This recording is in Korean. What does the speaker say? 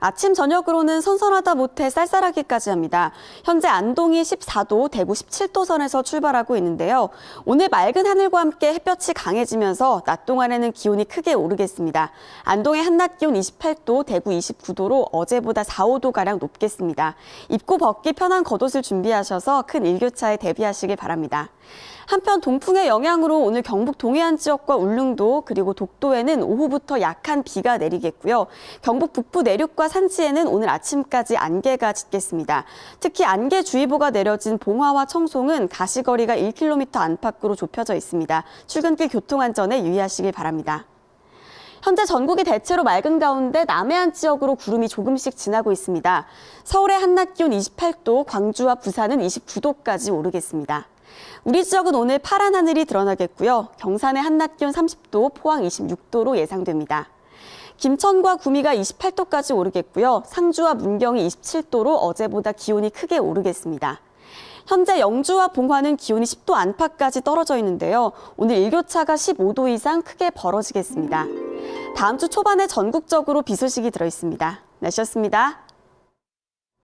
아침 저녁으로는 선선하다 못해 쌀쌀하기까지 합니다. 현재 안동이 14도, 대구 17도 선에서 출발하고 있는데요. 오늘 맑은 하늘과 함께 햇볕이 강해지면서 낮 동안에는 기온이 크게 오르겠습니다. 안동의 한낮 기온 28도, 대구 29도로 어제보다 4, 5도 가량 높겠습니다. 입고 벗기 편한 겉옷을 준비하셔서 큰 일교차에 대비하시길 바랍니다. 한편 동풍의 영향으로 오늘 경북 동해안 지역과 울릉도 그리고 독도에는 오후부터 약한 비가 내리겠고요. 경북 북부 내륙과 산지에는 오늘 아침까지 안개가 짙겠습니다. 특히 안개주의보가 내려진 봉화와 청송은 가시거리가 1km 안팎으로 좁혀져 있습니다. 출근길 교통안전에 유의하시길 바랍니다. 현재 전국이 대체로 맑은 가운데 남해안 지역으로 구름이 조금씩 지나고 있습니다. 서울의 한낮 기온 28도, 광주와 부산은 29도까지 오르겠습니다. 우리 지역은 오늘 파란 하늘이 드러나겠고요. 경산의 한낮 기온 30도, 포항 26도로 예상됩니다. 김천과 구미가 28도까지 오르겠고요. 상주와 문경이 27도로 어제보다 기온이 크게 오르겠습니다. 현재 영주와 봉화는 기온이 10도 안팎까지 떨어져 있는데요. 오늘 일교차가 15도 이상 크게 벌어지겠습니다. 다음 주 초반에 전국적으로 비 소식이 들어 있습니다. 날씨였습니다.